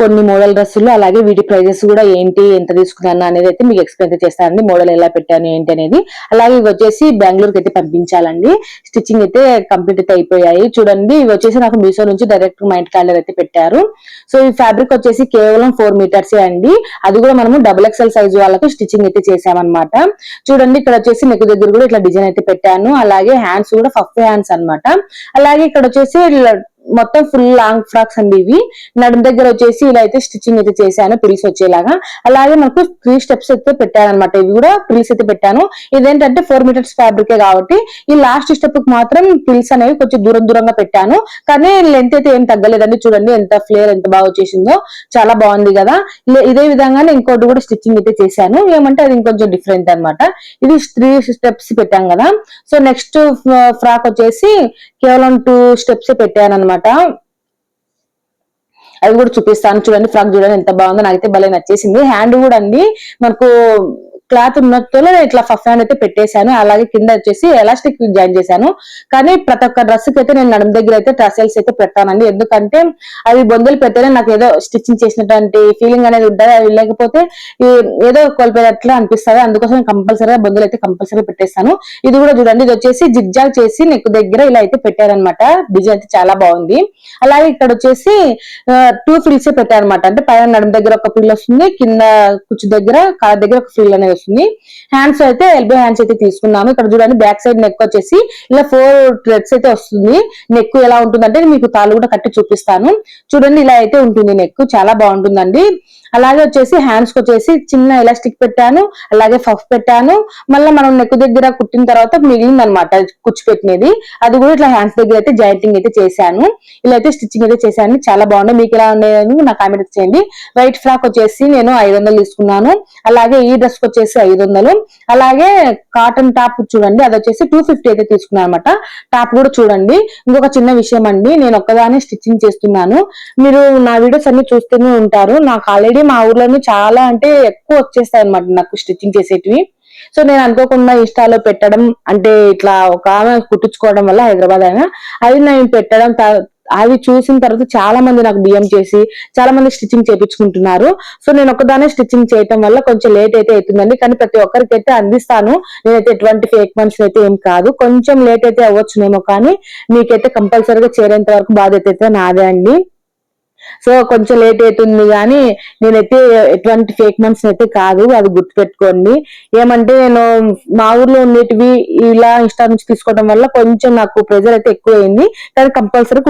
కొన్ని మోడల్ డ్రెస్సులు అలాగే వీటి ప్రైజెస్ కూడా ఏంటి ఎంత తీసుకున్నాను అనేది అయితే మీకు ఎక్స్ప్లెయిన్ చేస్తానండి. మోడల్ ఎలా పెట్టాను ఏంటి అనేది. అలాగే ఇవి వచ్చేసి బెంగళూరుకి అయితే పంపించాలండి. స్టిచ్చింగ్ అయితే కంప్లీట్ అయితే అయిపోయాయి. చూడండి ఇవి వచ్చేసి నాకు మీషో నుంచి డైరెక్ట్ మా ఇంటి క్యాలర్ అయితే పెట్టారు. సో ఈ ఫ్యాబ్రిక్ వచ్చేసి కేవలం ఫోర్ మీటర్స్ అండి. అది కూడా మనము డబుల్ ఎక్స్ఎల్ సైజ్ వాళ్ళకు స్టిచ్చింగ్ అయితే చేసామన్నమాట చూడండి ఇక్కడ వచ్చేసి నెక్ దగ్గర కూడా ఇట్లా డిజైన్ అయితే పెట్టాను. అలాగే హ్యాండ్స్ కూడా ఫఫ్ హ్యాండ్స్ అన్నమాట. అలాగే ఇక్కడ వచ్చేసి మొత్తం ఫుల్ లాంగ్ ఫ్రాక్స్ అండి ఇవి. నడుము దగ్గర వచ్చేసి ఇలా అయితే స్టిచ్చింగ్ అయితే చేశాను ప్రిల్స్ వచ్చేలాగా. అలాగే మనకు త్రీ స్టెప్స్ అయితే పెట్టాను అనమాట ఇవి కూడా ప్రిల్స్ అయితే పెట్టాను. ఇదేంటంటే ఫోర్ మీటర్స్ ఫ్యాబ్రికే కాబట్టి ఈ లాస్ట్ స్టెప్కి మాత్రం ప్రిల్స్ అనేవి కొంచెం దూరం దూరంగా పెట్టాను. కానీ లెంత్ అయితే ఏం తగ్గలేదండి. చూడండి ఎంత ఫ్లేర్ ఎంత బాగా వచ్చేసిందో. చాలా బాగుంది కదా. ఇదే విధంగానే ఇంకోటి కూడా స్టిచ్చింగ్ అయితే చేశాను. ఏమంటే అది ఇంకొంచెం డిఫరెంట్ అన్నమాట. ఇది త్రీ స్టెప్స్ పెట్టాం కదా. సో నెక్స్ట్ ఫ్రాక్ వచ్చేసి కేవలం టూ స్టెప్స్ పెట్టాను అనమాట అది కూడా చూపిస్తాను. చూడండి ఫ్రాక్ చూడండి ఎంత బాగుందో. నాకైతే భలే నచ్చేసింది. హ్యాండ్ కూడా అండి. మనకు క్లాత్ ఉన్నట్టులో ఇట్లా ఫఫ్ హ్యాండ్ అయితే పెట్టేశాను. అలాగే కింద వచ్చేసి ఎలాస్టిక్ జాయిన్ చేశాను. కానీ ప్రతి ఒక్క డ్రెస్కి అయితే నేను నడుము దగ్గర అయితే టసల్స్ అయితే పెట్టానండి ఎందుకంటే అవి బొందలు పెడితేనే నాకు ఏదో స్టిచ్చింగ్ చేసినటువంటి ఫీలింగ్ అనేది ఉంటుంది. అవి లేకపోతే ఏదో కోల్పోయినట్లు అనిపిస్తుంది. అందుకోసం కంపల్సరీగా బొందలు అయితే కంపల్సరీ పెట్టేస్తాను. ఇది కూడా చూడండి. ఇది వచ్చేసి జిగ్జాగ్ చేసి నెక్ దగ్గర ఇలా అయితే పెట్టారనమాట డిజైన్ అయితే చాలా బాగుంది. అలాగే ఇక్కడ వచ్చేసి టూ ఫిల్స్ పెట్టారనమాట అంటే పైన నడుము దగ్గర ఒక ఫిల్ వస్తుంది. కింద కుచ్చు దగ్గర కాళ్ళ దగ్గర ఒక ఫిల్ అనేది వస్తుంది హ్యాండ్స్ అయితే ఎల్బో హ్యాండ్స్ అయితే తీసుకున్నాము. ఇక్కడ చూడండి బ్యాక్ సైడ్ నెక్ వచ్చేసి ఇలా ఫోర్ థ్రెడ్స్ అయితే వస్తుంది. నెక్ ఎలా ఉంటుందంటే మీకు తాళ్ళు కూడా కట్టి చూపిస్తాను. చూడండి ఇలా అయితే ఉంటుంది నెక్ చాలా బాగుంటుందండి. అలాగే వచ్చేసి హ్యాండ్స్ వచ్చేసి చిన్న ఎలాస్టిక్ పెట్టాను. అలాగే ఫఫ్ పెట్టాను. మళ్ళీ మనం నెక్ దగ్గర కుట్టిన తర్వాత మిగిలింది అనమాట కుచ్చు పెట్టినది. అది కూడా ఇట్లా హ్యాండ్స్ దగ్గర అయితే జాయింటింగ్ అయితే చేశాను. ఇలా అయితే స్టిచ్చింగ్ అయితే చేశాను. చాలా బాగుంది మీకు ఎలా ఉండేది నాకు కామెంట్ చేయండి. వైట్ ఫ్రాక్ వచ్చేసి నేను ఐదు వందలు తీసుకున్నాను. అలాగే ఈ డ్రెస్ వచ్చేసి వచ్చేసి ఐదు వందలు అలాగే కాటన్ టాప్ చూడండి అది వచ్చేసి టూ ఫిఫ్టీ అయితే తీసుకున్నాను అనమాట. టాప్ కూడా చూడండి. ఇంకొక చిన్న విషయం అండి నేను ఒక్కదానే స్టిచ్చింగ్ చేస్తున్నాను. మీరు నా వీడియోస్ అన్ని చూస్తూనే ఉంటారు. నాకు ఆల్రెడీ మా ఊర్లోనే చాలా అంటే ఎక్కువ వచ్చేస్తాయి అనమాట నాకు స్టిచ్చింగ్ చేసేటివి. సో నేను అనుకోకుండా ఇన్స్టాలో పెట్టడం అంటే ఇట్లా ఒక ఆమె కుట్టించుకోవడం వల్ల హైదరాబాద్ అయినా అది నేను పెట్టడం అవి చూసిన తర్వాత చాలా మంది నాకు డిఎం చేసి చాలా మంది స్టిచ్చింగ్ చేపించుకుంటున్నారు. సో నేను ఒకదానే స్టిచ్చింగ్ చేయటం వల్ల కొంచెం లేట్ అయితే అవుతుందండి. కానీ ప్రతి ఒక్కరికి అయితే అందిస్తాను. నేనైతే ఎటువంటి ఫేక్ మనిషి అయితే ఏం కాదు. కొంచెం లేట్ అయితే అవ్వచ్చునేమో కానీ మీకైతే కంపల్సరీగా చేరేంత వరకు బాధ్యత అయితే నాదే అండి. సో కొంచెం లేట్ అవుతుంది కానీ నేనైతే ఎటువంటి ఫేక్ మనిషిని అయితే కాదు. అది గుర్తుపెట్టుకోండి. ఏమంటే నేను మా ఊర్లో ఉండేటివి ఇలా ఇన్స్టా నుంచి తీసుకోవడం వల్ల కొంచెం నాకు ప్రెజర్ అయితే ఎక్కువ అయింది కానీ కంపల్సరీ